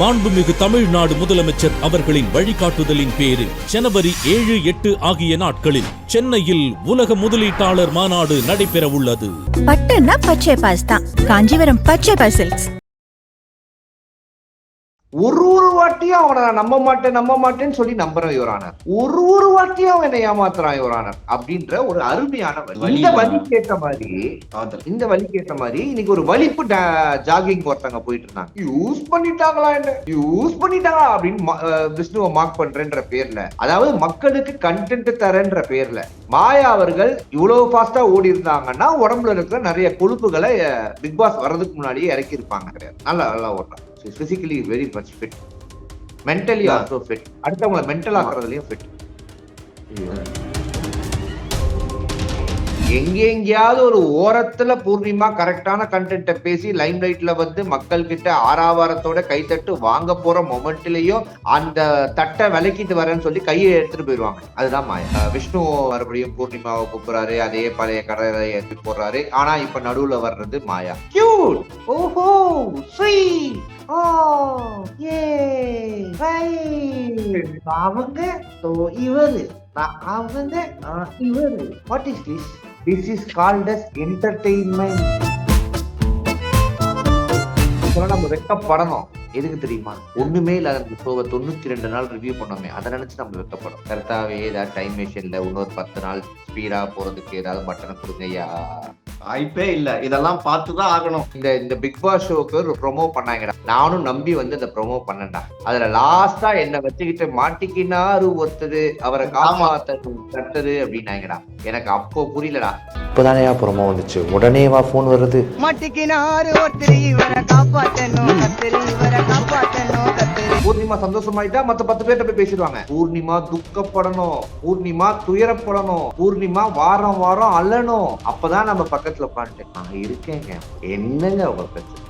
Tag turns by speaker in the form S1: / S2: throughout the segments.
S1: மாண்புமிகு தமிழ்நாடு முதலமைச்சர் அவர்களின் வழிகாட்டுதலின் பேரில் ஜனவரி ஏழு எட்டு ஆகிய நாட்களில் சென்னையில் உலக முதலீட்டாளர் மாநாடு நடைபெறவுள்ளது.
S2: பட்டுன்னா பச்சை பாஸ் தான். காஞ்சிபுரம் பச்சை பாஸ்
S3: ஒரு ஒரு வாட்டியும் அவனை நான் நம்ப மாட்டேன் நம்ப மாட்டேன்னு சொல்லி நம்புறேன் யுவரானர் ஒரு ஒரு வாட்டியும் அவன் என்னை ஏமாத்துறான் யுவரானர் அப்படின்ற ஒரு அருமையான வழி
S4: வழி
S3: இந்த. வழிக்கு ஏத்த மாதிரி இந்த வழிக்கு ஏத்த மாதிரி இன்னைக்கு ஒரு வலிப்பு ஜாகிங் ஒருத்தங்க போயிட்டு இருந்தாங்க. யூஸ் பண்ணிட்டாங்களா என்ன? யூஸ் பண்ணிட்டாங்களா அப்படின்னு விஷ்ணுவை மார்க் பண்றேன்ற பேர்ல அதாவது மக்களுக்கு கண்டென்ட் தரேன்ற பேர்ல மாயா அவர்கள் இவ்வளவு ஃபாஸ்டா ஓடி இருந்தாங்கன்னா உடம்புல இருக்கிற நிறைய கொழுப்புகளை பிக் பாஸ் வர்றதுக்கு முன்னாடியே இறக்கி இருப்பாங்க நல்லா நல்லா ஓடுறாங்க physically very much fit mentally. Also fit அடுத்தவங்களை மென்டல் ஆக்குறதுலயும் ஃபிட் எங்க எங்கேயாவது ஒரு ஓரத்துல பூர்ணிமா கரெக்டான கண்டென்ட்டை பேசி லைம் லைட்ல வந்து மக்கள் கிட்ட ஆறாவாரத்தோட கைத்தட்டு வாங்க போற மொமெண்ட்லயும் அந்த தட்டை விலக்கிட்டு வரேன்னு சொல்லி கையை எடுத்துட்டு போயிருவாங்க அதுதான் மாயா. விஷ்ணு மறுபடியும் பூர்ணிமாவை கூப்பிடுறாரு அதே பழைய கடலை எடுத்து போடுறாரு. ஆனா இப்ப நடுவுல வர்றது மாயா. கியூட் ஓஹோ! ஓ அவங்க இவரு. அவங்க இவரு. What is this this is called as entertainment நம்ம வெக்கப்படணும். எதுக்கு தெரியுமா? ஒண்ணுமே இல்லாத அந்த ஷோவை தொண்ணூத்தி ரெண்டு நாள் ரிவ்யூ பண்ணோமே. அதை நினைச்சு நம்ம வெக்கப்படும் கரெக்டாவே ஏதாவது டைம் மிஷின்ல இன்னொரு பத்து நாள் ஸ்பீடா போறதுக்கு ஏதாவது பட்டனை கொடுங்கய்யா
S4: வாய்ப்பே இல்ல. இதெல்லாம் பார்த்துதான் ஆகணும்.
S3: இந்த இந்த பிக் பாஸ் ஷோக்கு ஒரு ப்ரோமோ பண்ணாங்கடா. நானும் நம்பி வந்து இந்த ப்ரோமோ பண்ணேன்டா. அதுல லாஸ்டா என்ன வச்சுக்கிட்டு மாட்டிக்கினாரு ஒருத்தது அவரை காப்பாத்தது தட்டது அப்படின்னாங்கடா. எனக்கு அப்போ புரியலடா.
S5: இப்போதானே ப்ரோமோ வந்துச்சு. உடனே வா ஃபோன் வருது.
S6: மட்டிக்கினாரு ஒருத்தர் இவரை காப்பாத்தணும் கத்திரி இவரை காப்பாத்தணும். கத்திரி
S3: பூர்ணிமா சந்தோஷமாயிட்டா மத்த பத்து பேர்ட்ட போய் பேசிடுவாங்க. பூர்ணிமா துக்கப்படணும். பூர்ணிமா துயரப்படணும். பூர்ணிமா வாரம் வாரம் அழணும் அப்பதான் நம்ம பக்கத்துல உட்காந்துட்டு நான் இருக்கேங்க. என்னங்க உங்க பிரச்சனை?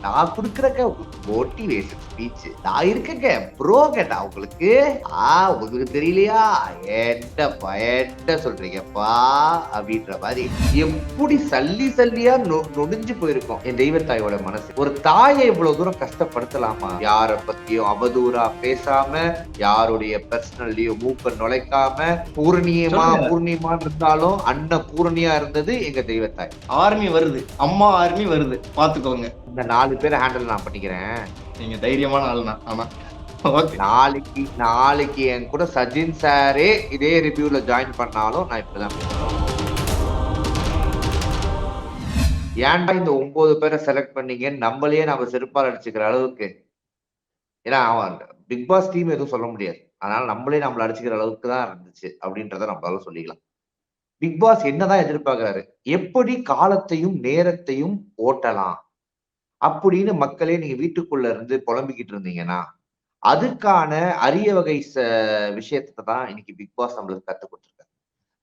S3: நான் கொடுக்குறக்க மோட்டிவேஷன் ஸ்பீச் நான் இருக்கேங்க. ப்ரோ கேட்டா உங்களுக்கு ஆ உங்களுக்கு தெரியலையா? என்ன சொல்றீங்கப்பா? அப்படின்ற மாதிரி எப்படி சல்லி சல்லியா நொடிஞ்சு போயிருக்கும். என் தெய்வத்தாயோட மனசு. ஒரு தாயை இவ்வளவு தூரம் கஷ்டப்படுத்தலாமா? யார பத்தியும் அவதூறா பேசாம யாருடைய பர்சனல்லையும் மூக்க நுழைக்காம பூர்ணியமா. பூர்ணியமா இருந்தாலும் அண்ணன் பூர்ணியா இருந்தது எங்க தெய்வத்தாய்.
S4: ஆர்மி வருது. அம்மா ஆர்மி வருது. பாத்துக்கோங்க.
S3: இந்த நாலு பேரை ஹேண்டில் நான் பண்ணிக்கிறேன்.
S4: நீங்க தைரியமான ஆனா ஓகே
S3: நாளைக்கு நாளைக்கு என் கூட சஜின் சாரே இதே ரிவ்யூல ஜாயின் பண்ணாலும் நான் இப்படிதான். ஏன்டா இந்த ஒன்பது பேரை செலக்ட் பண்ணீங்கன்னு நம்மளையே நம்ம செருப்பால் அடிச்சுக்கிற அளவுக்கு? ஏன்னா அவன் பிக் பாஸ் டீம் எதுவும் சொல்ல முடியாது. அதனால நம்மளே நம்மள அடிச்சுக்கிற அளவுக்கு தான் இருந்துச்சு அப்படின்றத நம்மளால சொல்லிக்கலாம். பிக் பாஸ் என்னதான் எதிர்பார்க்கிறாரு? எப்படி காலத்தையும் நேரத்தையும் ஓட்டலாம்? அப்படின்னு மக்களே நீங்க வீட்டுக்குள்ள இருந்து புலம்பிக்கிட்டு இருந்தீங்கன்னா அதுக்கான அரிய வகை ச- விஷயத்தை தான் இன்னைக்கு பிக் பாஸ் நம்மளுக்கு கத்து கொடுத்துருக்காரு.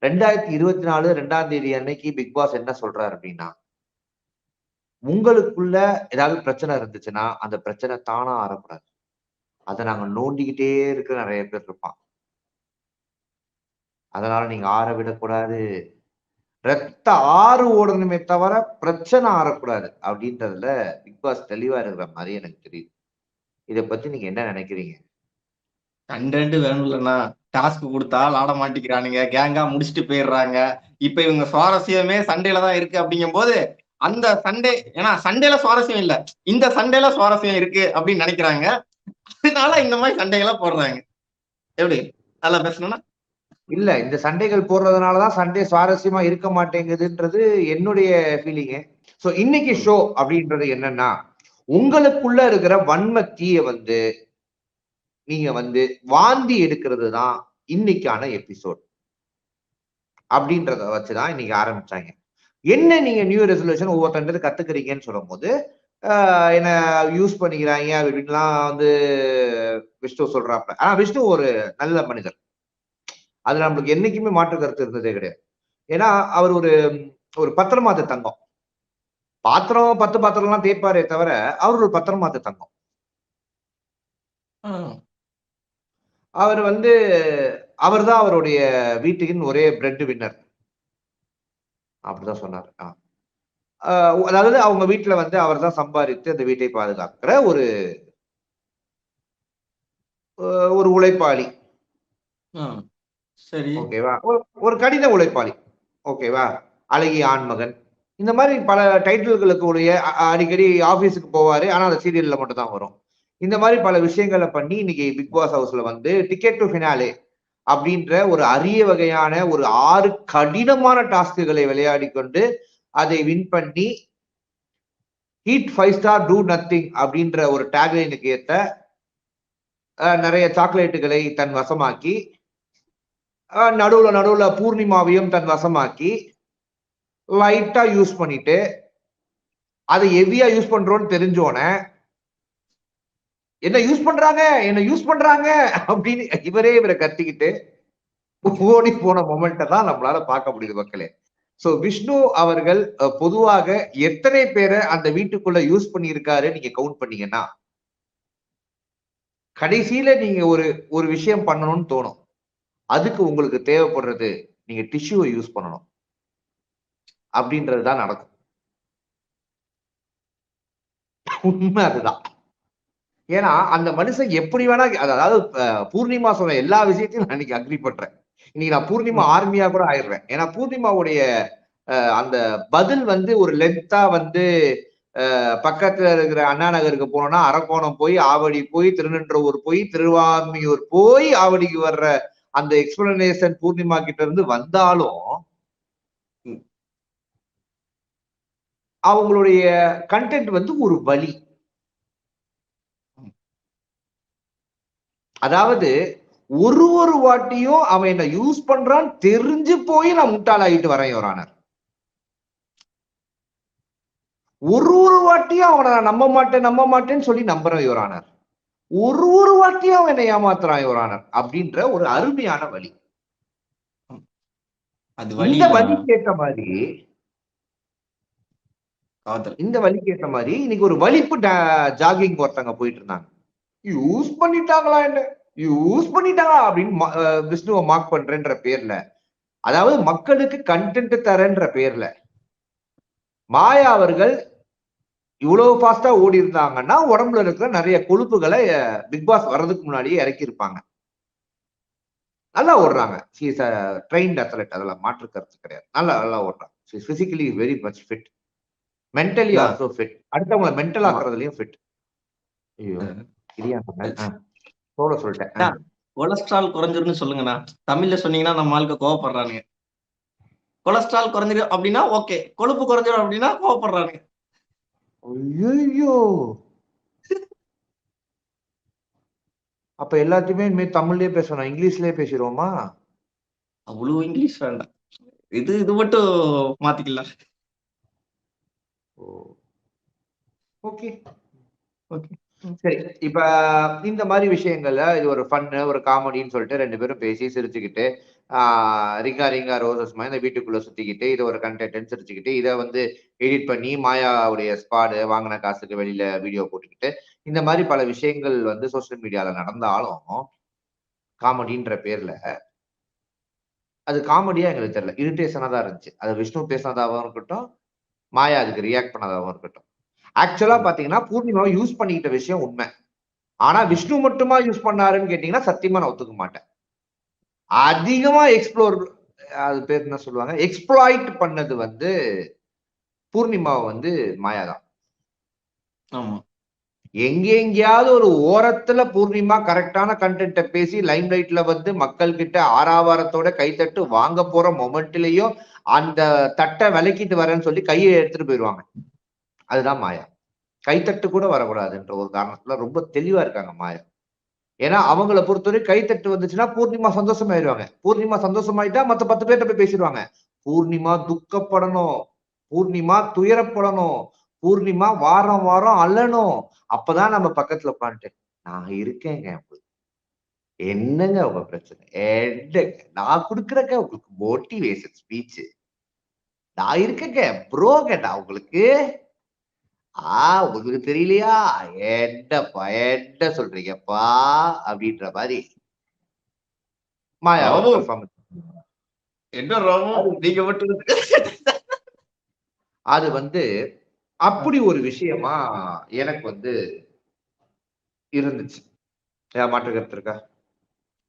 S3: ரெண்டாயிரத்தி இருபத்தி நாலு ரெண்டாம் தேதி அன்னைக்கு பிக் பாஸ் என்ன சொல்றாரு அப்படின்னா உங்களுக்குள்ள ஏதாவது பிரச்சனை இருந்துச்சுன்னா அந்த பிரச்சனை தானா ஆறக்கூடாது. அதை நாங்க நோண்டிக்கிட்டே இருக்க நிறைய பேர் இருப்பான் அதனால நீங்க ஆற விடக்கூடாது. ரத்த ஆறு ஓடணுமே தவிர பிரச்சனை ஆறக்கூடாது அப்படின்றதுல பிக் பாஸ் தெளிவா இருக்கிற மாதிரி எனக்கு தெரியுது. இதை பத்தி நீங்க என்ன நினைக்கிறீங்க?
S4: கண்டென்ட் வேணும் இல்லைன்னா டாஸ்க் கொடுத்தா ஆட மாட்டிக்கிறானுங்க கேங்கா முடிச்சுட்டு போயிடுறாங்க. இப்ப இவங்க சுவாரஸ்யமே சண்டேல தான் இருக்கு அப்படிங்கும் போது அந்த சண்டே ஏன்னா சண்டேல சுவாரஸ்யம் இல்ல. இந்த சண்டேல சுவாரஸ்யம் இருக்கு அப்படின்னு நினைக்கிறாங்க. அதனால இந்த மாதிரி சண்டைகளை போடுறாங்க. எப்படி? நல்லா பேசணும்னா?
S3: இல்ல இந்த சண்டைகள் போடுறதுனாலதான் சண்டே சுவாரஸ்யமா இருக்க மாட்டேங்குதுன்றது என்னுடைய ஃபீலிங்கு ஸோ இன்னைக்கு ஷோ அப்படின்றது என்னன்னா உங்களுக்குள்ள இருக்கிற வன்ம தீயை வந்து நீங்க வந்து வாந்தி எடுக்கிறது தான் இன்னைக்கான எபிசோட் அப்படின்றத வச்சுதான் இன்னைக்கு ஆரம்பிச்சாங்க. என்ன நீங்க நியூ ரெசல்யூஷன் ஒவ்வொருத்தன்றது கத்துக்கிறீங்கன்னு சொல்லும் போது என்ன யூஸ் பண்ணிக்கிறாங்க அப்படின்லாம் வந்து விஷ்ணு சொல்றாப்ல ஆனா விஷ்ணு ஒரு நல்ல மனிதர். அதுல நம்மளுக்கு என்னைக்குமே மாற்று கருத்து இருந்ததே கிடையாது. ஏன்னா அவர் ஒரு ஒரு பத்திரமாத்து தங்கம். பாத்திரம் பத்து பாத்திரம்லாம் தேய்ப்பாரே தவிர அவர் ஒரு பத்திரமாத்து தங்கம். அவர் வந்து அவர் தான் அவருடைய வீட்டுக்கின் ஒரே பிரெட் வின்னர் அப்படிதான் சொன்னார். அதாவது அவங்க வீட்டுல வந்து அவர் தான் சம்பாதித்து அந்த வீட்டை பாதுகாக்கிற ஒரு ஒரு உழைப்பாளி.
S4: சரி.
S3: ஓகேவா ஒரு- கடின உழைப்பாளி. ஓகேவா அழகிய ஆண்மகன். இந்த மாதிரி பல டைட்டில்களுக்கு உடைய அடிக்கடி ஆபீஸுக்கு போவாரு. ஆனா அந்த சீரியல்ல மட்டும் தான் வரும். இந்த மாதிரி பல விஷயங்களை பண்ணி இன்னைக்கு பிக் பாஸ் ஹவுஸ்ல வந்து டிக்கெட் டு ஃபினாலே அப்படின்ற ஒரு அரிய வகையான ஒரு ஆறு கடினமான டாஸ்க்குகளை விளையாடி கொண்டு அதை வின் பண்ணி eat five star do nothing அப்படின்ற ஒரு டேக்லைனுக்கு ஏத்த நிறைய சாக்லேட்டுகளை தன் வசமாக்கி நடுவில் நடுவில் பூர்ணிமாவையும் தன் வசமாக்கி லைட்டாக யூஸ் பண்ணிட்டு அதை ஹெவியாக யூஸ் பண்ணுறோன்னு தெரிஞ்சோன என்ன யூஸ் பண்றாங்க? என்ன யூஸ் பண்றாங்க? அப்படின்னு இவரே இவரை கத்திக்கிட்டு ஓடி போன மொமெண்ட்டை தான் நம்மளால பார்க்க முடியுது மக்களே. ஸோ விஷ்ணு அவர்கள் பொதுவாக எத்தனை பேரை அந்த வீட்டுக்குள்ள யூஸ் பண்ணியிருக்காரு நீங்க கவுண்ட் பண்ணீங்கன்னா கடைசியில நீங்க ஒரு ஒரு விஷயம் பண்ணணும்னு தோணும். அதுக்கு உங்களுக்கு தேவைப்படுறது நீங்க டிஷ்யூவை யூஸ் பண்ணணும். அப்படின்றது தான் நடக்கும். உண்மை அதுதான். ஏன்னா அந்த மனுஷன் எப்படி வேணா அதாவது பூர்ணிமா சொன்ன எல்லா விஷயத்தையும் நான் இன்னைக்கு அக்ரி பண்றேன். இன்னைக்கு நான் பூர்ணிமா ஆர்மியா கூட ஆயிடுறேன். ஏன்னா பூர்ணிமாவுடைய அஹ், அந்த பதில் வந்து ஒரு லென்த்தா வந்து அஹ், பக்கத்துல இருக்கிற அண்ணா நகருக்கு போனோம்னா அரக்கோணம் போய் ஆவடி போய் திருநன்றவூர் போய் திருவான்மியூர் போய் ஆவடிக்கு வர்ற அந்த எக்ஸ்பிளனேஷன் பூர்ணிமா கிட்ட இருந்து வந்தாலும் அவங்களுடைய கண்டென்ட் வந்து ஒரு வழி. அதாவது ஒரு ஒரு வாட்டியும் அவன் என்ன யூஸ் பண்றான் தெரிஞ்சு போய் நான் முட்டாளாகிட்டு வரேன் யோரானர் ஒரு ஒரு வாட்டியும் அவனை நான் நம்ப மாட்டேன் நம்ப மாட்டேன்னு சொல்லி நம்புறேன் யோரானர் ஒரு ஒரு வாட்டியும் அவன் என்னை ஏமாத்துறான் யோரானர் அப்படின்ற ஒரு அருமையான வழி.
S4: அது
S3: இந்த
S4: வழி
S3: ஏத்த மாதிரி இந்த வழிக்கு ஏத்த மாதிரி இன்னைக்கு ஒரு வலிப்பு ஜாகிங் ஒருத்தங்க போயிட்டு இருந்தாங்க யூஸ் பண்ணிட்டாங்களா என்ன? யூஸ் பண்ணிட்டாங்களா அப்படின்னு விஷ்ணுவை மார்க் பண்றேன்ற பேர்ல அதாவது மக்களுக்கு கண்டென்ட் தரேன்ற பேர்ல மாயா அவர்கள் இவ்வளவு ஃபாஸ்டா ஓடி இருந்தாங்கன்னா உடம்புல இருக்கிற நிறைய கொழுப்புகளை பிக் பாஸ் வர்றதுக்கு முன்னாடியே இறக்கி இருப்பாங்க நல்லா ஓடுறாங்க. இஸ் ட்ரெயின்ட் அத்லெட் அதெல்லாம் மாற்று கருத்து கிடையாது. நல்லா நல்லா ஓடுறாங்க. Physically very much fit mentally. Also fit அடுத்தவங்களை மென்டல். ஆக்குறதுலயும் ஃபிட் ஐயோ சோழ சொல்லிட்டேன்.
S4: கொலஸ்ட்ரால் குறைஞ்சிருன்னு சொல்லுங்கண்ணா தமிழ்ல சொன்னீங்கன்னா நம்ம ஆளுக்கு கோவப்படுறானுங்க. கொலஸ்ட்ரால் குறைஞ்சிரும் அப்படின்னா ஓகே கொழுப்பு குறைஞ்சிரும் அப்படின்னா கோவப்படுறானுங்க.
S3: ஐயோ அப்ப எல்லாத்தையுமே இனிமே தமிழ்லயே பேசணும் இங்கிலீஷ்லயே பேசிடுவோமா?
S4: அவ்வளவு இங்கிலீஷ் வேண்டாம். இது இது மட்டும் மாத்திக்கலாம்.
S3: ஓகே.
S4: Okay.
S3: சரி இப்ப இந்த மாதிரி விஷயங்கள்ல இது ஒரு ஃபன்னு ஒரு காமெடின்னு சொல்லிட்டு ரெண்டு பேரும் பேசி சிரிச்சுக்கிட்டு ரிங்கா ரிங்கா ரோசஸ் மாதிரி இந்த வீட்டுக்குள்ள சுத்திக்கிட்டு இதை ஒரு கண்டென்ட் அடிச்சுக்கிட்டு இதை வந்து எடிட் பண்ணி மாயாவுடைய ஸ்பாடு வாங்கின காசுக்கு வெளியில வீடியோ போட்டுக்கிட்டு இந்த மாதிரி பல விஷயங்கள் வந்து சோஷியல் மீடியால நடந்தாலும் காமெடின்ற பேர்ல அது காமெடியா எங்களுக்கு தெரியல. இரிட்டேஷனா தான் இருந்துச்சு. அது விஷ்ணு பேசினதாகவும் இருக்கட்டும் மாயா அதுக்கு ரியாக்ட் பண்ணதாகவும் இருக்கட்டும். ஆக்சுவலா பாத்தீங்கன்னா பூர்ணிமாவை யூஸ் பண்ணிக்கிட்ட விஷயம் உண்மை. ஆனா விஷ்ணு மட்டுமா யூஸ் பண்ணாருன்னு கேட்டீங்கன்னா சத்தியமா நான் ஒத்துக்க மாட்டேன். அதிகமா எக்ஸ்ப்ளோர் அது பேர் என்ன சொல்லுவாங்க? எக்ஸ்ப்ளாய்ட் பண்ணது வந்து பூர்ணிமாவை வந்து மாயா தான்
S4: ஆமா
S3: எங்கெங்கேயாவது ஒரு ஓரத்துல பூர்ணிமா கரெக்டான கண்டென்ட்டை பேசி லைம் லைட்ல வந்து மக்கள் கிட்ட ஆறாவாரத்தோட கைத்தட்டு வாங்க போற மொமெண்ட்லயும் அந்த தட்டை விலக்கிட்டு வரேன்னு சொல்லி கையை எடுத்துட்டு போயிடுவாங்க. அதுதான் மாயா. கைத்தட்டு கூட வரக்கூடாதுன்ற ஒரு காரணத்துல ரொம்ப தெளிவா இருக்காங்க மாயா. ஏன்னா அவங்கள பொறுத்தவரை கைத்தட்டு வந்துச்சுன்னா பூர்ணிமா சந்தோஷமாயிருவாங்க. பூர்ணிமா சந்தோஷமாயிட்டா மத்த பத்து பேர்கிட்ட போய் பேசிடுவாங்க. பூர்ணிமா துக்கப்படணும். பூர்ணிமா துயரப்படணும். பூர்ணிமா வாரம் வாரம் அல்லணும் அப்பதான் நம்ம பக்கத்துல உட்காந்துட்டு நான் இருக்கேங்க உங்களுக்கு. என்னங்க உங்க பிரச்சனை? என்னங்க? நான் கொடுக்குறேங்க. உங்களுக்கு மோட்டிவேஷன் ஸ்பீச் நான் இருக்கேங்க. ப்ரோங்க நான் உங்களுக்கு? ஆ உங்களுக்கு தெரியலையா? என்னப்பா என்ன சொல்றீங்கப்பா அப்படின்ற மாதிரி.
S4: என்ன ராமு? நீங்க மட்டும்.
S3: அது வந்து அப்படி ஒரு விஷயமா எனக்கு வந்து இருந்துச்சு. மாற்று கருத்து இருக்கா?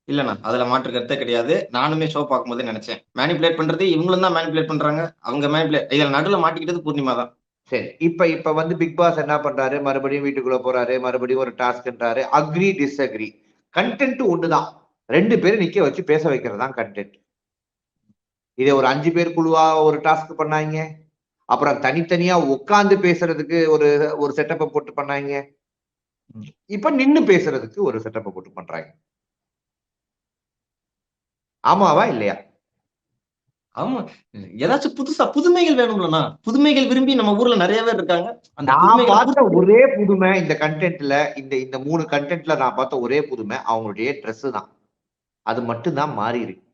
S4: இல்லண்ணா அதுல மாற்று கருத்தே கிடையாது. நானுமே ஷோ பார்க்கும்போது நினைச்சேன். மேனிபுலேட் பண்றது இவங்களும் தான் மேனிபுலேட் பண்றாங்க. அவங்க மேனிபுலேட் இதுல நடுவுல மாட்டிக்கிட்டது பூர்ணிமா தான்
S3: சரி. இப்ப இப்ப வந்து பிக் பாஸ் என்ன பண்றாரு? மறுபடியும் வீட்டுக்குள்ள போறாரு. மறுபடியும் ஒரு டாஸ்க்ன்றாரு அக்ரி டிஸ்அக்ரி கண்டென்ட் ஒண்ணுதான். ரெண்டு பேரும் நிக்க வச்சு பேச வைக்கிறது தான் கண்டென்ட் இதை ஒரு அஞ்சு பேர் குழுவா ஒரு டாஸ்க் பண்ணாங்க. அப்புறம் தனித்தனியா உட்காந்து பேசுறதுக்கு ஒரு ஒரு செட்டப்பை போட்டு பண்ணாங்க. இப்ப நின்னு பேசுறதுக்கு ஒரு செட்டப்பை போட்டு பண்றாங்க. ஆமாவா இல்லையா?
S4: ஆமா. ஏதாச்சும் புதுசா புதுமைகள் வேணும்லண்ணா. புதுமைகள் விரும்பி நம்ம ஊர்ல நிறைய பேர் இருக்காங்க. அந்த
S3: நான் பார்த்த ஒரே புதுமை இந்த கண்டென்ட்ல இந்த இந்த மூணு கண்டென்ட்ல நான் பார்த்த ஒரே புதுமை அவங்களுடைய Dress தான். அது மட்டும்தான் மாறி இருக்கு.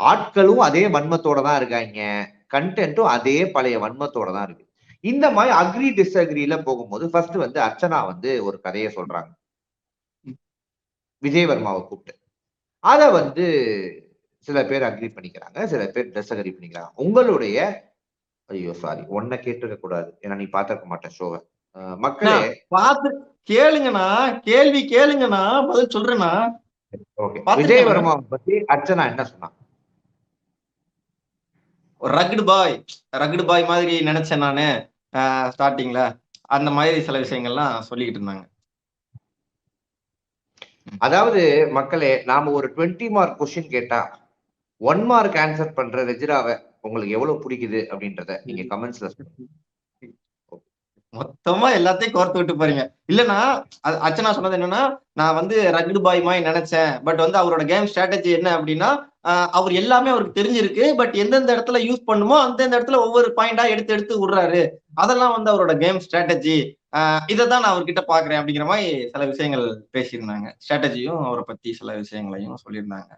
S3: ஆட்களும் அதே வன்மத்தோட தான் இருக்காங்க. கண்டென்ட்டும் அதே பழைய வன்மத்தோட தான் இருக்கு. இந்த மாதிரி அக்ரி டிஸ்அக்ரியில போகும்போது ஃபர்ஸ்ட் வந்து அர்ச்சனா வந்து ஒரு கதையை சொல்றாங்க. விஜயவர்மாவை கூப்பிட்டு. அத வந்து சில பேர் அக்ரி பண்ணிக்கிறாங்க சில பேர் டிஸ்அக்ரி பண்ணிக்கிறாங்க. உங்களுடைய ஐயோ சாரி உன்னை கேட்டிருக்க கூடாது. ஏன்னா நீ பார்த்திருக்க மாட்டேன் ஷோவை மக்களே.
S4: பார்த்து கேளுங்கண்ணா கேள்வி கேளுங்கண்ணா பதில் சொல்றேண்ணா.
S3: ஓகே.
S4: பார்த்திருக்கேன்
S3: விஜயவர்மா பத்தி அர்ச்சனா என்ன சொன்னா?
S4: ஒரு ரகுடு பாய் ரகுடு பாய் மாதிரி நினைச்சேன் நானு ஸ்டார்டிங்ல அந்த மாதிரி சில விஷயங்கள்லாம் சொல்லிக்கிட்டு இருந்தாங்க.
S3: அதாவது மக்களே நாம ஒரு டுவெண்ட்டி மார்க் கொஸ்டின் கேட்டா ஒன் மார்க் ஆன்சர் பண்ற ரெஜிராவை உங்களுக்கு எவ்வளவு பிடிக்குது அப்படின்றத நீங்க கமெண்ட்ஸ்ல
S4: மொத்தமா எல்லாத்தையும் கோர்த்து விட்டு போறீங்க. இல்லனா அச்சனா சொன்னது என்னன்னா நான் வந்து ரகுடு பாய் மாதிரி நினைச்சேன் பட் வந்து அவரோட கேம் ஸ்ட்ராட்டஜி என்ன அப்படின்னா அவர் எல்லாமே அவருக்கு தெரிஞ்சிருக்கு பட் எந்தெந்த இடத்துல யூஸ் பண்ணுமோ அந்தந்த இடத்துல ஒவ்வொரு பாயிண்டா எடுத்து எடுத்து விடுறாரு. அதெல்லாம் வந்து அவரோட கேம் ஸ்ட்ராட்டஜி இதை தான் நான் அவர்கிட்ட பாக்குறேன் அப்படிங்கிற மாதிரி சில விஷயங்கள் பேசியிருந்தாங்க. ஸ்ட்ராட்டஜியும் அவரை பத்தி சில விஷயங்களையும் சொல்லியிருந்தாங்க.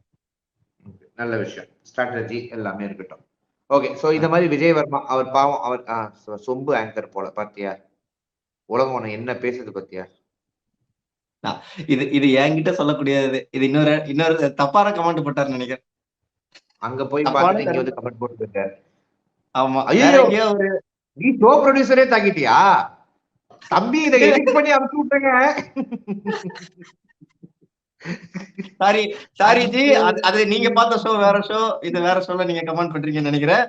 S3: நல்ல விஷயம். ஸ்ட்ராட்டஜி எல்லாமே இருக்கட்டும். ஓகே சோ இந்த மாதிரி விஜயவர்மா அவர் பாவம் அவர் சொம்பு ஆங்கர் போல பாத்தியா? உலகம் உன்னை என்ன பேசுது பாத்தியா?
S4: இது இது என்கிட்ட சொல்லக்கூடியது இது இன்னொரு இன்னொரு தப்பான கமெண்ட் போட்டாருன்னு நினைக்கிறேன்.
S3: அங்க போய் பார்த்துட்டு இங்க வந்து கமெண்ட் போட்டு போயிட்டாரு
S4: ஆமா. எங்கேயோ ஒரு
S3: நீ ஷோ ப்ரொடியூசரே தாக்கிட்டியா? தம்பி இதை எடிட் பண்ணி அனுப்பிச்சு விட்டுங்க
S4: சாரி சாரி ஜி அது நீங்க பார்த்த ஷோ வேற ஷோ இது வேற ஷோல நீங்க கமெண்ட் பண்றீங்கன்னு நினைக்கிறேன்.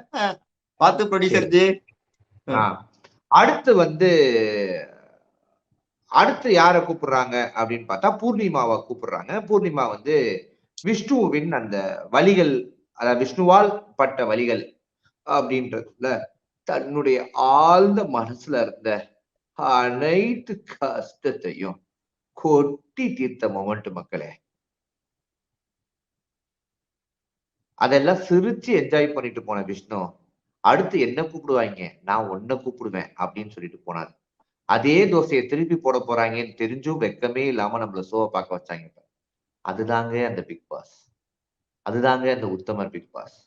S4: பார்த்து ப்ரொடியூசர் ஜி.
S3: அடுத்து வந்து அடுத்து யார கூப்பிடுறாங்க அப்படின்னு பார்த்தா பூர்ணிமாவை கூப்பிடுறாங்க. பூர்ணிமா வந்து விஷ்ணுவின் அந்த வலிகள் அதாவது விஷ்ணுவால் பட்ட வலிகள் அப்படின்றதுல தன்னுடைய ஆழ்ந்த மனசுல இருந்த அனைத்து கஷ்டத்தையும் கொட்டி தீர்த்த மொமெண்ட் மக்களே. அதெல்லாம் சிரிச்சு என்ஜாய் பண்ணிட்டு போன விஷ்ணு. அடுத்து என்ன கூப்பிடுவாங்க நான் ஒன்ன கூப்பிடுவேன் அப்படின்னு சொல்லிட்டு போனாரு. அதே தோசையை திருப்பி போட போறாங்கன்னு தெரிஞ்சும் வெக்கமே இல்லாம நம்மள ஷோவை பார்க்க வச்சாங்க அதுதாங்க அந்த பிக் பாஸ் அதுதாங்க அந்த உத்தமர் பிக் பாஸ்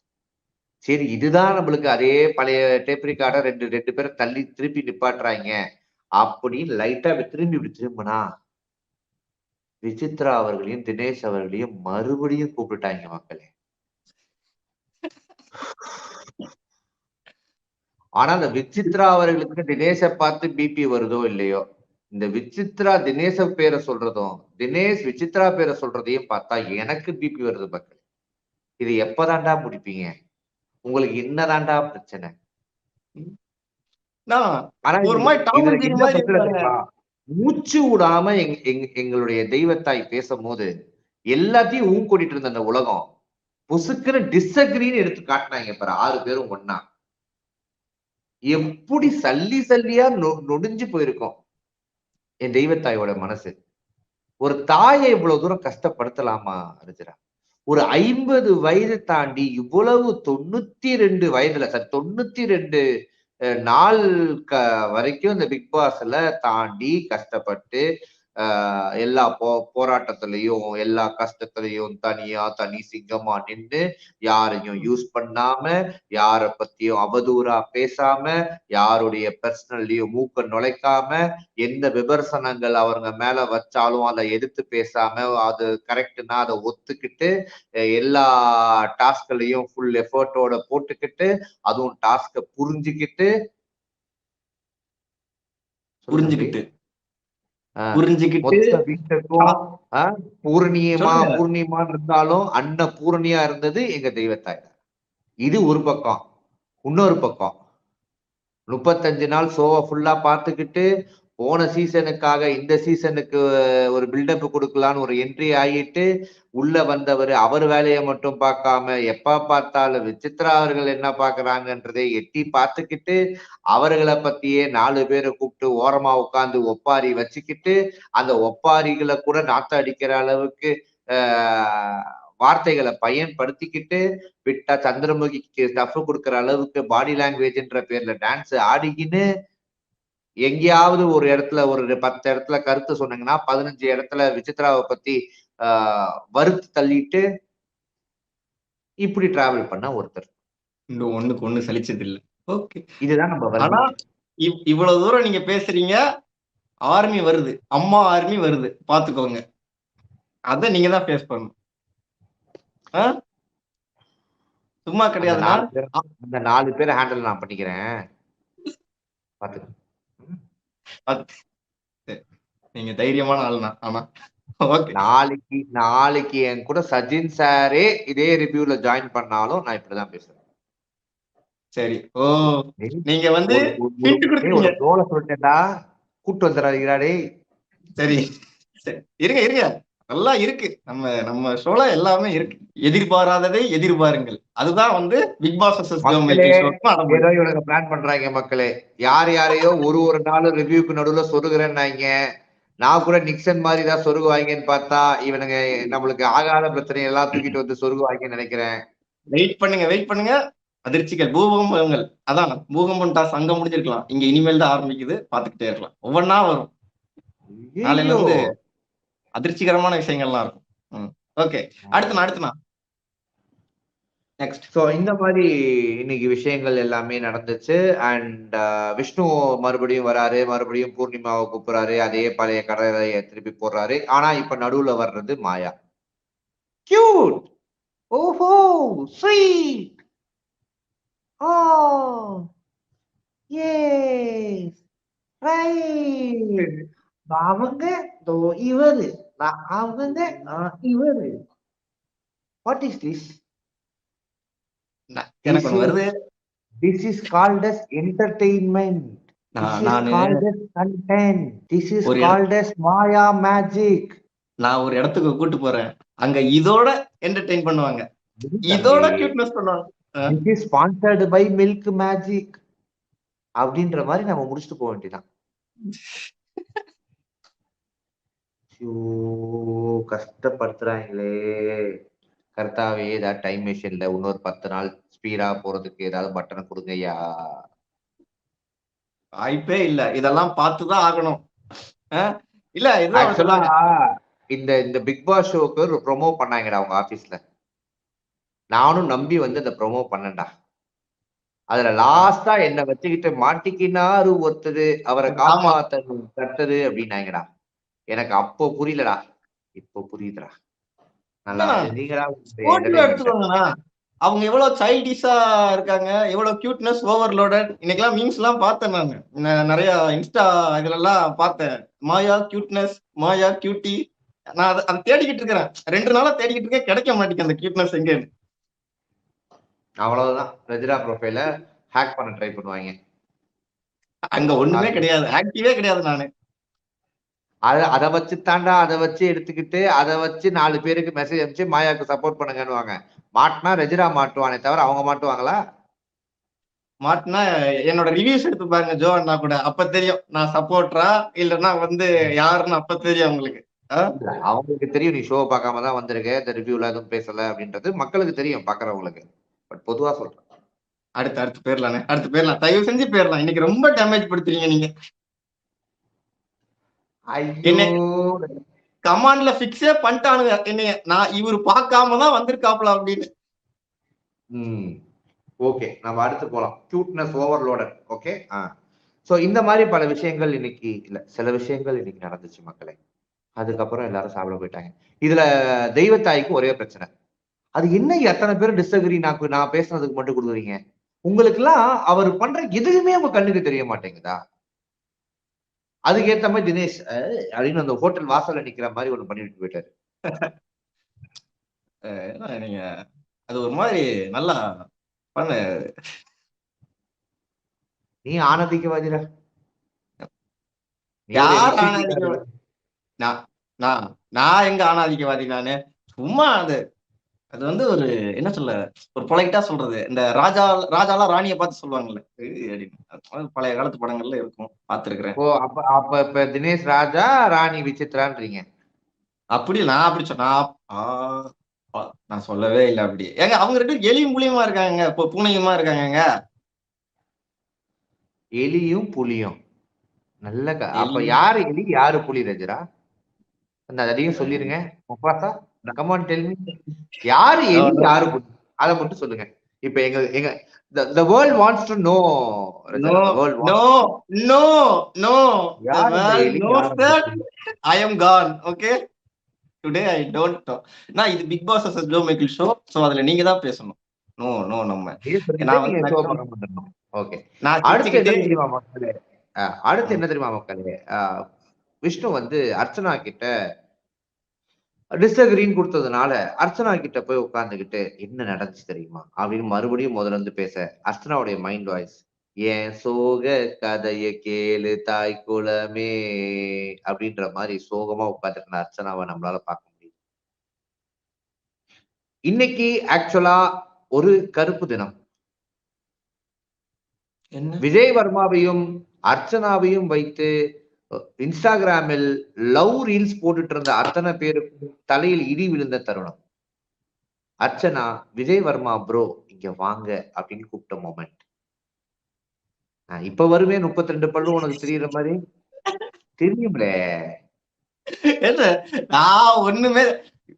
S3: சரி இதுதான் நம்மளுக்கு அதே பழைய டேப் ரெக்கார்டை ரெண்டு ரெண்டு பேரை தள்ளி திருப்பி நிப்பாட்டுறாங்க அப்படின்னு லைட்டா திரும்பி இப்படி திரும்பினா விசித்ரா அவர்களையும் தினேஷ் அவர்களையும் மறுபடியும் கூப்பிட்டுட்டாங்க மக்களே. ஆனா அந்த விசித்ரா அவர்களுக்கு தினேஷை பார்த்து பிபி வருதோ இல்லையோ இந்த விசித்ரா தினேஷ பேரை சொல்றதும் தினேஷ் விசித்ரா பேரை சொல்றதையும் பார்த்தா எனக்கு பிபி வருது மக்கள். இது எப்பதான்டா முடிப்பீங்க? உங்களுக்கு என்னதான்டா பிரச்சனை? ஆனா மூச்சு விடாம எங் எங்- எங்களுடைய தெய்வத்தாய் பேசும்போது எல்லாத்தையும் ஊன் கூட்டிட்டு இருந்த அந்த உலகம் பொசுக்குன்னு டிஸ்அக்ரின்னு எடுத்து காட்டினாங்க பாரு. ஆறு பேரும் ஒன்னா எப்படி சல்லி சல்லியா நொ- நொடிஞ்சு போயிருக்கும். என் தெய்வத்தாயோட மனசு. ஒரு தாயை இவ்வளவு தூரம் கஷ்டப்படுத்தலாமா அரிஜரா ஒரு ஐம்பது வயது தாண்டி இவ்வளவு தொண்ணூத்தி ரெண்டு வயதுல சார் தொண்ணூத்தி ரெண்டு நாள் க வரைக்கும் இந்த பிக் பாஸ்ல தாண்டி கஷ்டப்பட்டு எல்லா போ போராட்டத்திலையும் எல்லா கஷ்டத்திலையும் தனியா தனி சிங்கமா நின்னு யாரையும் யூஸ் பண்ணாம யார பத்தியும் அவதூறா பேசாம யாருடைய பர்சனல்லையும் மூக்க நுழைக்காம எந்த விமர்சனங்கள் அவங்க மேல வச்சாலும் அதை எதிர்த்து பேசாம அது கரெக்ட்னா அதை ஒத்துக்கிட்டு எல்லா டாஸ்க்லையும் ஃபுல் எஃபர்ட்டோட போட்டுக்கிட்டு அதுவும் டாஸ்க புரிஞ்சுக்கிட்டு
S4: புரிஞ்சுக்கிட்டு.
S3: பூர்ணியமா. பூர்ணிமான்னு இருந்தாலும் அன்ன பூர்ணியா இருந்தது எங்க தெய்வத்தாய். இது ஒரு பக்கம் இன்னொரு பக்கம் முப்பத்தஞ்சு நாள் ஷோவை ஃபுல்லா பார்த்துக்கிட்டு போன சீசனுக்காக இந்த சீசனுக்கு ஒரு பில்டப் கொடுக்கலான்னு ஒரு என்ட்ரி ஆகிட்டு உள்ள வந்தவர் அவர் வேலையை மட்டும் பார்க்காம எப்ப பார்த்தாலும் விசித்ரா அவர்கள் என்ன பாக்குறாங்கன்றதை எட்டி பார்த்துக்கிட்டு அவர்களை பத்தியே நாலு பேரை கூப்பிட்டு ஓரமா உட்காந்து ஒப்பாரி வச்சுக்கிட்டு அந்த ஒப்பாரிகளை கூட நாத்த அடிக்கிற அளவுக்கு வார்த்தைகளை பயன்படுத்திக்கிட்டு விட்டா சந்திரமுகிக்கு ஸ்டஃப் கொடுக்குற அளவுக்கு பாடி லாங்குவேஜ்ன்ற பேர்ல டான்ஸ் ஆடிக்கின்னு எங்கேயாவது ஒரு இடத்துல ஒரு பத்து இடத்துல கருத்து சொன்னீங்கன்னா பதினஞ்சு இடத்துல விசித்ராவை பத்தி ஆஹ், வறுத்து தள்ளிட்டு இப்படி டிராவல் பண்ண ஒருத்தர்.
S4: இந்த ஒண்ணுக்கு ஒண்ணு சலிச்சது இல்ல ஓகே
S3: இதுதான் நம்ம
S4: ஆனா இவ்வளவு தூரம் நீங்க பேசுறீங்க ஆர்மி வருது. அம்மா ஆர்மி வருது. பாத்துக்கோங்க. அத நீங்க தான் ஃபேஸ் பண்ணணும்? சும்மா
S3: பேர் அந்த நாலு பேரை ஹேண்டில் நான் பண்ணிக்கிறேன். பாத்துக்க.
S4: நீங்க தைரியமான ஆள் தான் ஆனா
S3: நாளைக்கு நாளைக்கு என் கூட சஜின் சாரே இதே ரிவ்யூல ஜாயின் பண்ணாலும் நான் இப்படிதான் பேசுறேன்
S4: சரி. ஓ நீங்க வந்து
S3: சொல்லிட்டேன்டா. கூட்டு வந்துடாதீங்கடா டேய்.
S4: சரி. இருங்க இருங்க. நல்லா இருக்கு. நம்ம நம்ம ஷோல எல்லாமே இருக்கு. எதிர்பாராததை எதிர்பாருங்கள். அதுதான் வந்து பிக் பாஸ்
S3: இவனுங்க பிளான் பண்றாங்க மக்களே. யார் யாரையோ ஒரு ஒரு நாள் ரிவ்யூக்கு நடுவுல சொருகிறேன்னாங்க. நான் கூட நிக்சன் மாதிரி தான் சொருகுவாங்கன்னு பார்த்தா இவனுங்க நம்மளுக்கு ஆகாத பிரச்சனை எல்லாம் தூக்கிட்டு வந்து சொருகுவாங்கன்னு நினைக்கிறேன்.
S4: வெயிட் பண்ணுங்க வெயிட் பண்ணுங்க. அதிர்ச்சிகள் பூகம்பங்கள். அதான் பூகம்பம் டாஸ் அங்க முடிஞ்சிருக்கலாம். இங்க இனிமேல் தான் ஆரம்பிக்குது. பாத்துக்கிட்டே இருக்கலாம். ஒவ்வொன்னா வரும். நாளையில இருந்து. அதிர்ச்சிகரமான விஷயங்கள்லாம் இருக்கும். ஓகே. அடுத்து நான் அடுத்து நான். நெக்ஸ்ட்
S3: சோ இந்த மாதிரி இன்னைக்கு விஷயங்கள் எல்லாமே நடந்துச்சு. அண்ட் uh, விஷ்ணு மறுபடியும் வராரு. மறுபடியும் பூர்ணிமாவை கூப்பிடுறாரு. அதே பழைய கடையை திருப்பி போடுறாரு. ஆனா இப்ப நடுவுல வர்றது மாயா. கியூட் ஓஹோ! ஸ்வீட் ஓ ஏ ரைட் அவங்க தோ இவரு. நான் அவங்க இவரு வாட் இஸ் திஸ்
S4: எனக்கு வருது.
S3: This is called as entertainment. This
S4: நான்
S3: is
S4: நானு ஒரு இடத்துக்கு கூட்டு போறேன். அங்க இதோட என்டர்டெயின் பண்ணுவாங்க. இதோட கியூட்னஸ் பண்ணுவாங்க.
S3: sponsored by Milk Magic. அப்படின்ற மாதிரி நம்ம முடிச்சுட்டு போக வேண்டியதான் ஐயோ கஷ்டப்படுத்துறாங்களே. கர்த்தாவே ஏதாவது டைம் மிஷின்ல இன்னொரு பத்து நாள் ஸ்பீடா போறதுக்கு ஏதாவது பட்டனை கொடுங்கய்யா.
S4: வாய்ப்பே இல்ல. இதெல்லாம் பார்த்துதான் ஆகணும்? இல்ல இதுதான்
S3: ஆக்சுவலா
S4: சொல்லுவாங்க?
S3: இந்த இந்த பிக் பாஸ் ஷோக்கு ஒரு ப்ரோமோ பண்ணாங்கடா அவங்க ஆபீஸ்ல நானும் நம்பி வந்து அந்த ப்ரோமோ பண்ணேன்டா. அதுல லாஸ்டா என்ன வச்சுக்கிட்டு மாட்டிக்கினாரு ஒருத்தரு. அவரை. காப்பாத்தணும் கட்டது அப்படின்னாங்கடா. எனக்கு அப்போ புரியலடா. இப்போ புரியுதுடா. நல்லா
S4: எடுத்துக்கோங்கண்ணா. அவங்க எவ்வளவு சைல்டிஷா இருக்காங்க எவ்வளவு கியூட்னஸ் ஓவர்லோடட் இன்னைக்கெல்லாம் மீம்ஸ் எல்லாம் பார்த்தேன் நான். நிறைய இன்ஸ்டா இதுல எல்லாம் பார்த்தேன். மாயா கியூட்னஸ் மாயா கியூட்டி நான் அதை அதை தேடிக்கிட்டு இருக்கிறேன். ரெண்டு நாளா தேடிக்கிட்டு இருக்கேன் கிடைக்க மாட்டேங்குது அந்த கியூட்னஸ் எங்க
S3: அவ்வளவுதான். ரெஜிரா ப்ரொஃபைல ஹேக் பண்ண ட்ரை பண்ணுவாங்க.
S4: அங்க ஒண்ணுமே கிடையாது. ஆக்டிவே கிடையாது நானு.
S3: அத அதை வச்சு தாண்டா அதை வச்சு எடுத்துக்கிட்டு அதை வச்சு நாலு பேருக்கு மெசேஜ் அனுப்பிச்சு மாயாக்கு சப்போர்ட் பண்ணுங்கன்னுவாங்க. மாட்டினா ரெஜிரா மாட்டுவானே தவிர அவங்க மாட்டுவாங்களா?
S4: மாட்டினா என்னோட ரிவ்யூஸ் எடுத்து பாருங்க ஜோ அண்ணா கூட. அப்ப தெரியும் நான் சப்போர்ட்டரா இல்லைன்னா வந்து யாருன்னு அப்ப தெரியும் அவங்களுக்கு.
S3: அவங்களுக்கு தெரியும் நீ ஷோ பார்க்காம தான் வந்திருக்க இந்த ரிவ்யூல எதுவும் பேசல அப்படின்றது மக்களுக்கு தெரியும் பாக்குறவங்களுக்கு பட் பொதுவா சொல்றேன்.
S4: அடுத்து அடுத்து போயிடலானே அடுத்து போயிடலாம் தயவு செஞ்சு போயிடலாம் இன்னைக்கு ரொம்ப டேமேஜ் படுத்துறீங்க நீங்க. கமாண்ட்ல பிக்ஸே பண்ணிட்டானுங்க. என்னைய நான் இவரு பார்க்காம தான் வந்திருக்காப்ல அப்படின்னு.
S3: ம். ஓகே நம்ம அடுத்து போலாம். Cuteness overloaded okay? ஆ. சோ இந்த மாதிரி பல விஷயங்கள் இன்னைக்கு இல்ல சில விஷயங்கள் இன்னைக்கு நடந்துச்சு மக்களே. அதுக்கப்புறம் எல்லாரும் சாப்பிட போயிட்டாங்க. இதுல தெய்வத்தாய்க்கு ஒரே பிரச்சனை. அது என்ன எத்தனை பேர் டிஸ்அக்ரி நான் நான் பேசுனதுக்கு மட்டும் கொடுக்குறீங்க. உங்களுக்கு எல்லாம் அவர் பண்ற எதுவுமே உங்க கண்ணுக்கு தெரிய மாட்டேங்குதா? அதுக்கேத்த மாதிரி தினேஷ் அப்படின்னு அந்த ஹோட்டல் வாசல்ல நிக்கிற மாதிரி ஒண்ணு பண்ணிட்டு போயிட்டாரு.
S4: நீங்க அது ஒரு மாதிரி நல்லா பண்ண.
S3: நீ NCT
S4: ஆணாதிக்கவாதி? நான் நான் நான் எங்க ஆணாதிக்கவாதி நானு? சும்மா அது அது வந்து ஒரு என்ன சொல்ல ஒரு பொலைட்டா சொல்றது. இந்த ராஜா ராஜாலாம் ராணியை பார்த்து சொல்லுவாங்கல்ல. அப்படின்னு. பழைய காலத்து படங்கள்ல இருக்கும். பார்த்திருக்கிறேன்.
S3: ஓ அப்ப அப்ப இப்ப தினேஷ் ராஜா ராணி விசித்ரான்றீங்க
S4: அப்படி நான் அப்படி சொன்னா நான் சொல்லவே இல்லை அப்படி. ஏங்க அவங்க ரெண்டு எலியும் புலியுமா இருக்காங்க இப்போ பூனையுமா இருக்காங்கங்க?
S3: எலியும் புலியும். நல்ல அப்ப. யாரு எலி யாரு புலி ரஜரா? அந்த அதையும் சொல்லிருங்க. முப்பாசா? கமான் டெல் மீ யாரு எலி யாரு அதை மட்டும் சொல்லுங்க இப்ப எங்க எங்க the world wants to know.
S4: No,
S3: world wants-
S4: no no no
S3: யார் இந்த எலி? யார் இந்த
S4: that
S3: புலி?
S4: I am gone okay today I don't know நான் இது big boss as Joe Michael show so அதுல நீங்க தான் பேசணும் நோ நோ நம்ம நான் வந்து.
S3: Okay.
S4: நான்
S3: அடுத்து என்ன தெரியுமா மக்களே அடுத்து என்ன தெரியுமா மக்களே விஷ்ணு வந்து அர்ச்சனா கிட்ட டிஸ்அக்ரின்னு கொடுத்ததுனால அர்ச்சனா கிட்ட போய் உட்கார்ந்துகிட்டு என்ன நடந்துச்சு தெரியுமா? அப்படின்னு மறுபடியும் முதல்ல இருந்து பேச அர்ச்சனாவுடைய மைண்ட் வாய்ஸ் ஏன் சோக கதைய கேளு தாய் குலமே அப்படின்ற மாதிரி சோகமா உட்காந்துருந்த அர்ச்சனாவை நம்மளால பார்க்க முடியும் இன்னைக்கு ஆக்சுவலா ஒரு கருப்பு தினம்.
S4: என்ன?
S3: விஜய் வர்மாவையும் அர்ச்சனாவையும் வைத்து இன்ஸ்டாகிராமில் லவ் ரீல்ஸ் போட்டுட்டு இருந்த அத்தனை பேருக்கும் தலையில் இடி விழுந்த தருணம். அர்ச்சனா விஜய் வர்மா ப்ரோ இங்க வாங்க அப்படின்னு கூப்பிட்ட மொமெண்ட் இப்ப வருமே முப்பத்தி ரெண்டு பல்லு உனக்கு தெரியற மாதிரி? தெரியும்ல.
S4: என்ன? நான் ஒண்ணுமே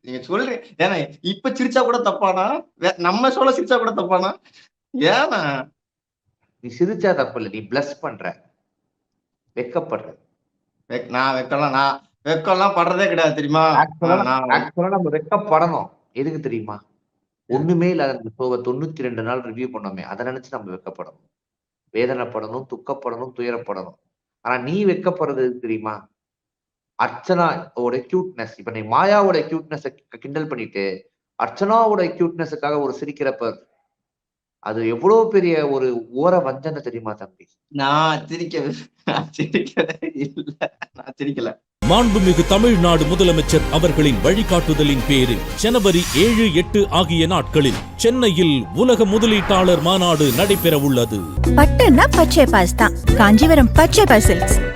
S4: நீங்க சொல்றீங்க ஏன்னா இப்ப சிரிச்சா கூட தப்பானா? நம்ம சொல்ல சிரிச்சா கூட தப்பானா? ஏன்னா?
S3: நீ சிரிச்சா தப்பு இல்ல நீ பிளஸ் பண்ற. வெக்கப்படுற.
S4: வெக்- நான் வெக்கலாம் நான் வெக்கம்லாம் படுறதே கிடையாது தெரியுமா?
S3: ஆக்சுவலா நம்ம வெக்கப்படணும். எதுக்கு தெரியுமா? ஒண்ணுமே இல்லாத அந்த ஷோவை தொண்ணூத்தி ரெண்டு நாள் ரிவ்யூ பண்ணோமே அதை நினைச்சு நம்ம வெக்கப்படணும். வேதனைப்படணும் துக்கப்படணும் துயரப்படணும். ஆனா நீ வெக்கப்படுறது தெரியுமா? அர்ச்சனாவோட கியூட்னஸ் இப்ப நீ மாயாவோட கியூட்னஸ் கிண்டல் பண்ணிட்டு அர்ச்சனாவோட கியூட்னஸுக்காக ஒரு சிரிக்கிறப்ப அது எவ்வளவு பெரிய ஒரு ஓர வஞ்சனை தெரியுமா தம்பி?
S4: நான் சிரிக்கவே நான் சிரிக்கல.
S1: மாண்புமிகு தமிழ்நாடு முதலமைச்சர் அவர்களின் வழிகாட்டுதலின் பேரில் ஜனவரி ஏழு எட்டு ஆகிய நாட்களில் சென்னையில் உலக முதலீட்டாளர் மாநாடு நடைபெறவுள்ளது.
S2: பட்டுன்னா பச்சை பாஸ் தான். காஞ்சிபுரம் பச்சை பாஸ் சில்க்ஸ்.